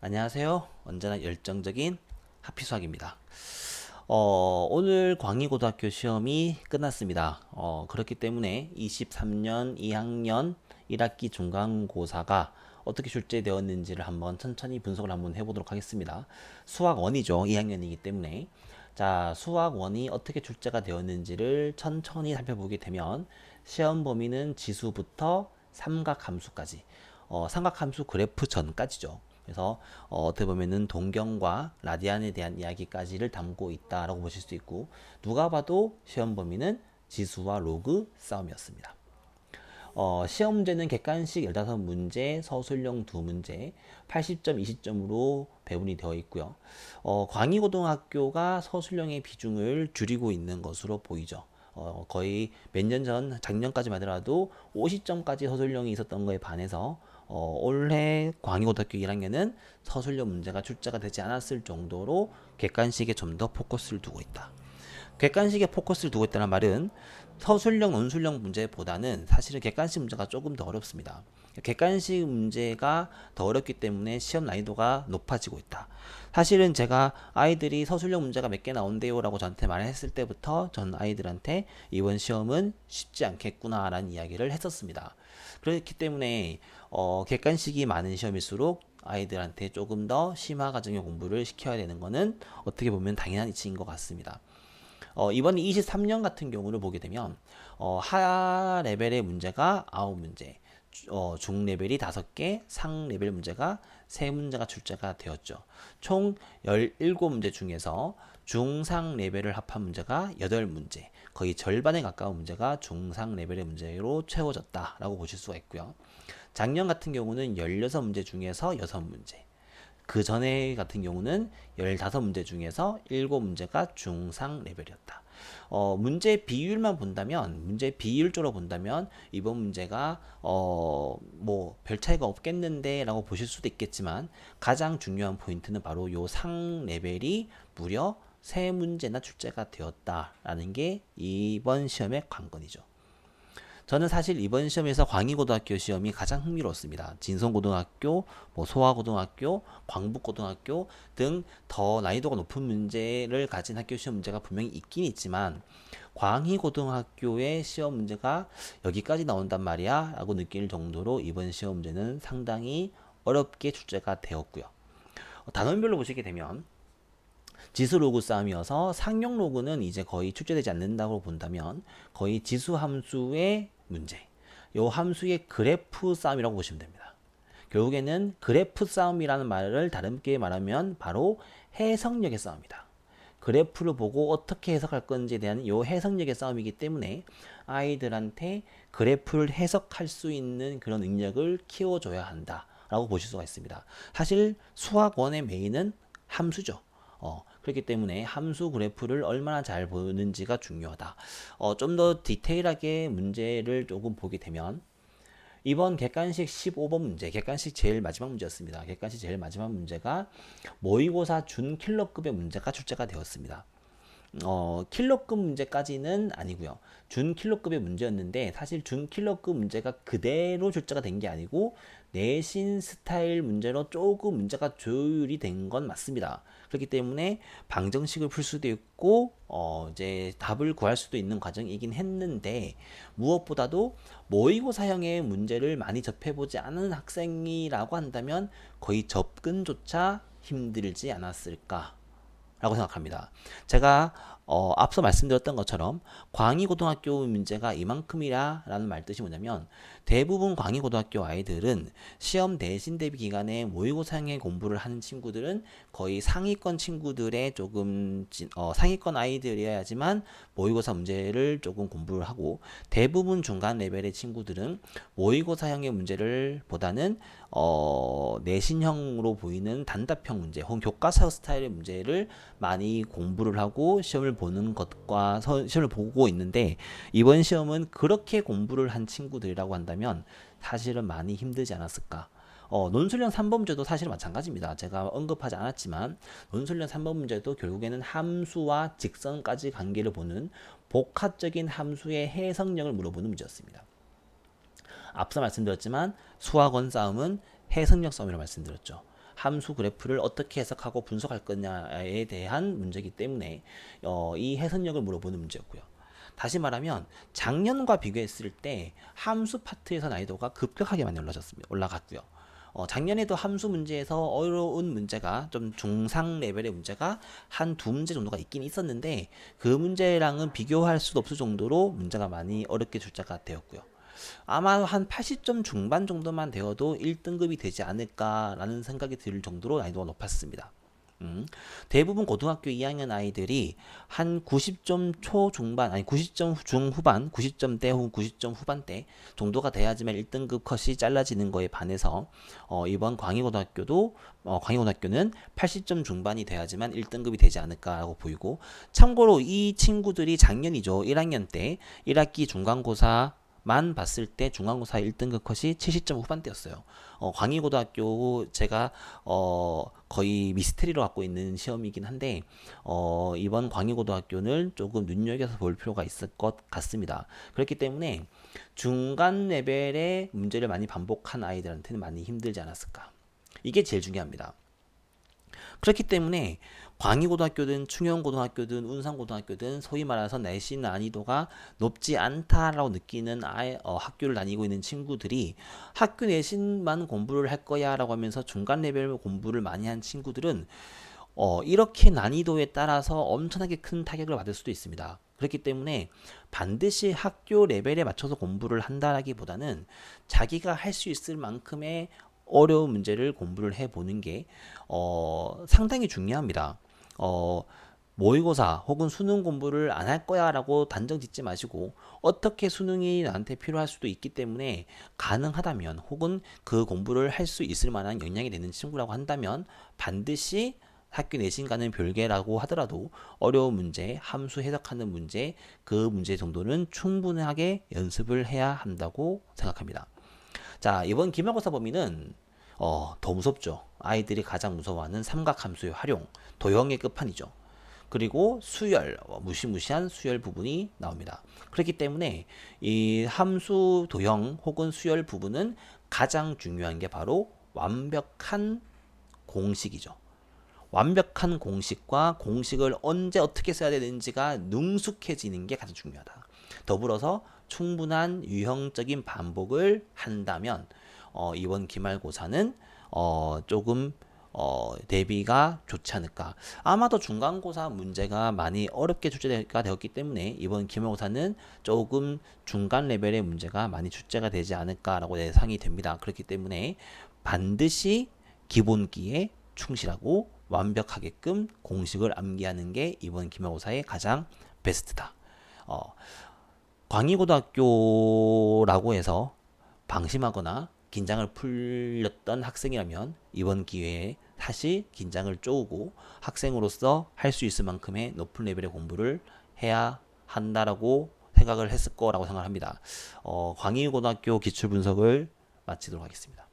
안녕하세요. 언제나 열정적인 하피수학입니다. 어, 오늘 광희고등학교 시험이 끝났습니다. 어, 그렇기 때문에 23년 2학년 1학기 중간고사가 어떻게 출제되었는지를 한번 천천히 분석을 한번 해보도록 하겠습니다. 수학 1이죠. 2학년이기 때문에. 자, 수학 1이 어떻게 출제가 되었는지를 천천히 살펴보게 되면 시험 범위는 지수부터 삼각함수까지 어, 삼각함수 그래프 전까지죠. 그래서 어, 어떻게 보면은 동경과 라디안에 대한 이야기까지를 담고 있다라고 보실 수 있고 누가 봐도 시험 범위는 지수와 로그 싸움이었습니다. 어, 시험 문제는 객관식 15문제, 서술형 2문제, 80점, 20점으로 배분이 되어 있고요. 어, 광희고등학교가 서술형의 비중을 줄이고 있는 것으로 보이죠. 어, 거의 몇 년 전, 작년까지만 하더라도 50점까지 서술형이 있었던 거에 반해서 어, 올해 광희고등학교 1학년은 서술형 문제가 출제가 되지 않았을 정도로 객관식에 좀 더 포커스를 두고 있다. 객관식에 포커스를 두고 있다는 말은 서술형, 논술형 문제보다는 사실은 객관식 문제가 조금 더 어렵습니다. 객관식 문제가 더 어렵기 때문에 시험 난이도가 높아지고 있다. 사실은 제가 아이들이 서술형 문제가 몇 개 나온대요 라고 저한테 말했을 때부터 전 아이들한테 이번 시험은 쉽지 않겠구나 라는 이야기를 했었습니다. 그렇기 때문에 어, 객관식이 많은 시험일수록 아이들한테 조금 더 심화 과정의 공부를 시켜야 되는 거는 어떻게 보면 당연한 이치인 것 같습니다. 어, 이번 23년 같은 경우를 보게 되면 어, 하 레벨의 문제가 9문제, 어, 중 레벨이 5개, 상 레벨 문제가 3문제가 출제가 되었죠. 총 17문제 중에서 중상 레벨을 합한 문제가 8문제, 거의 절반에 가까운 문제가 중상 레벨의 문제로 채워졌다라고 보실 수가 있고요. 작년 같은 경우는 16문제 중에서 6문제, 그 전에 같은 경우는 15문제 중에서 7문제가 중상 레벨이었다. 어, 문제 비율만 본다면, 문제 비율적으로 본다면, 이번 문제가, 어, 뭐, 별 차이가 없겠는데, 라고 보실 수도 있겠지만, 가장 중요한 포인트는 바로 요 상 레벨이 무려 세 문제나 출제가 되었다라는 게 이번 시험의 관건이죠. 저는 사실 이번 시험에서 광희고등학교 시험이 가장 흥미로웠습니다. 진성고등학교, 뭐 소화고등학교, 광북고등학교 등 더 난이도가 높은 문제를 가진 학교 시험 문제가 분명히 있긴 있지만 광희고등학교의 시험 문제가 여기까지 나온단 말이야 라고 느낄 정도로 이번 시험 문제는 상당히 어렵게 출제가 되었고요. 단원별로 보시게 되면 지수 로그 싸움이어서 상용 로그는 이제 거의 출제되지 않는다고 본다면 거의 지수 함수의 문제. 요 함수의 그래프 싸움이라고 보시면 됩니다. 결국에는 그래프 싸움이라는 말을 다른게 말하면 바로 해석력의 싸움이다. 그래프를 보고 어떻게 해석할 건지에 대한 요 해석력의 싸움이기 때문에 아이들한테 그래프를 해석할 수 있는 그런 능력을 키워줘야 한다라고 보실 수가 있습니다. 사실 수학원의 메인은 함수죠. 어, 그렇기 때문에 함수 그래프를 얼마나 잘 보는지가 중요하다. 어, 좀 더 디테일하게 문제를 조금 보게 되면 이번 객관식 15번 문제, 객관식 제일 마지막 문제였습니다. 객관식 제일 마지막 문제가 모의고사 준 킬러급의 문제가 출제가 되었습니다. 어, 킬러급 문제까지는 아니고요. 준 킬러급의 문제였는데 사실 준 킬러급 문제가 그대로 출제가 된 게 아니고 내신 스타일 문제로 조금 문제가 조율이 된 건 맞습니다. 그렇기 때문에 방정식을 풀 수도 있고 어 이제 답을 구할 수도 있는 과정이긴 했는데 무엇보다도 모의고사형의 문제를 많이 접해보지 않은 학생이라고 한다면 거의 접근조차 힘들지 않았을까 라고 생각합니다. 제가 어, 앞서 말씀드렸던 것처럼 광희고등학교 문제가 이만큼이라 라는 말 뜻이 뭐냐면 대부분 광희고등학교 아이들은 시험 대신 대비 기간에 모의고사형의 공부를 하는 친구들은 거의 상위권 친구들의 조금 어, 상위권 아이들이어야지만 모의고사 문제를 조금 공부를 하고 대부분 중간 레벨의 친구들은 모의고사형의 문제를 보다는 어, 내신형으로 보이는 단답형 문제 혹은 교과서 스타일의 문제를 많이 공부를 하고 시험을 보는 것과 시험을 보고 있는데 이번 시험은 그렇게 공부를 한 친구들이라고 한다면 사실은 많이 힘들지 않았을까. 어, 논술형 3번 문제도 사실 마찬가지입니다. 제가 언급하지 않았지만 논술형 3번 문제도 결국에는 함수와 직선까지 관계를 보는 복합적인 함수의 해석력을 물어보는 문제였습니다. 앞서 말씀드렸지만 수학원 싸움은 해석력 싸움이라고 말씀드렸죠. 함수 그래프를 어떻게 해석하고 분석할 거냐에 대한 문제이기 때문에 어, 이 해석력을 물어보는 문제였고요. 다시 말하면 작년과 비교했을 때 함수 파트에서 난이도가 급격하게 많이 올라졌습니다. 올라갔고요. 어, 작년에도 함수 문제에서 어려운 문제가 좀 중상 레벨의 문제가 한 두 문제 정도가 있긴 있었는데 그 문제랑은 비교할 수도 없을 정도로 문제가 많이 어렵게 출제가 되었고요. 아마 한 80점 중반 정도만 되어도 1등급이 되지 않을까라는 생각이 들 정도로 난이도가 높았습니다. 음, 대부분 고등학교 2학년 아이들이 한 90점 초 중반 아니 90점 중후반 90점대 혹은 90점 후반대 정도가 돼야지만 1등급 컷이 잘라지는 거에 반해서 어, 이번 광희고등학교도 어, 광희고등학교는 80점 중반이 돼야지만 1등급이 되지 않을까라고 보이고 참고로 이 친구들이 작년이죠 1학년 때 1학기 중간고사 만 봤을 때 중간고사 1등급 컷이 70점 후반대였어요. 어, 광희고등학교 제가 어, 거의 미스테리로 갖고 있는 시험이긴 한데 어, 이번 광희고등학교는 조금 눈여겨서 볼 필요가 있을 것 같습니다. 그렇기 때문에 중간 레벨의 문제를 많이 반복한 아이들한테는 많이 힘들지 않았을까. 이게 제일 중요합니다. 그렇기 때문에 광희고등학교든 충영고등학교든 운산고등학교든 소위 말해서 내시 난이도가 높지 않다라고 느끼는 아이, 어, 학교를 다니고 있는 친구들이 학교 내신만 공부를 할 거야라고 하면서 중간 레벨 공부를 많이 한 친구들은 어, 이렇게 난이도에 따라서 엄청나게 큰 타격을 받을 수도 있습니다. 그렇기 때문에 반드시 학교 레벨에 맞춰서 공부를 한다라기보다는 자기가 할 수 있을 만큼의 어려운 문제를 공부를 해보는 게 어, 상당히 중요합니다. 어, 모의고사 혹은 수능 공부를 안 할 거야 라고 단정 짓지 마시고 어떻게 수능이 나한테 필요할 수도 있기 때문에 가능하다면 혹은 그 공부를 할 수 있을 만한 역량이 되는 친구라고 한다면 반드시 학교 내신과는 별개라고 하더라도 어려운 문제, 함수 해석하는 문제, 그 문제 정도는 충분하게 연습을 해야 한다고 생각합니다. 자, 이번 기말고사 범위는 어, 더 무섭죠. 아이들이 가장 무서워하는 삼각함수의 활용, 도형의 끝판이죠. 그리고 수열, 어, 무시무시한 수열 부분이 나옵니다. 그렇기 때문에 이 함수 도형 혹은 수열 부분은 가장 중요한 게 바로 완벽한 공식이죠. 완벽한 공식과 공식을 언제 어떻게 써야 되는지가 능숙해지는 게 가장 중요하다. 더불어서 충분한 유형적인 반복을 한다면 어, 이번 기말고사는 어, 조금 어, 대비가 좋지 않을까. 아마도 중간고사 문제가 많이 어렵게 출제가 되었기 때문에 이번 기말고사는 조금 중간 레벨의 문제가 많이 출제가 되지 않을까라고 예상이 됩니다. 그렇기 때문에 반드시 기본기에 충실하고 완벽하게끔 공식을 암기하는 게 이번 기말고사의 가장 베스트다. 어, 광희고등학교라고 해서 방심하거나 긴장을 풀렸던 학생이라면 이번 기회에 다시 긴장을 쪼고 학생으로서 할 수 있을 만큼의 높은 레벨의 공부를 해야 한다라고 생각을 했을 거라고 생각합니다. 어, 광희고등학교 기출 분석을 마치도록 하겠습니다.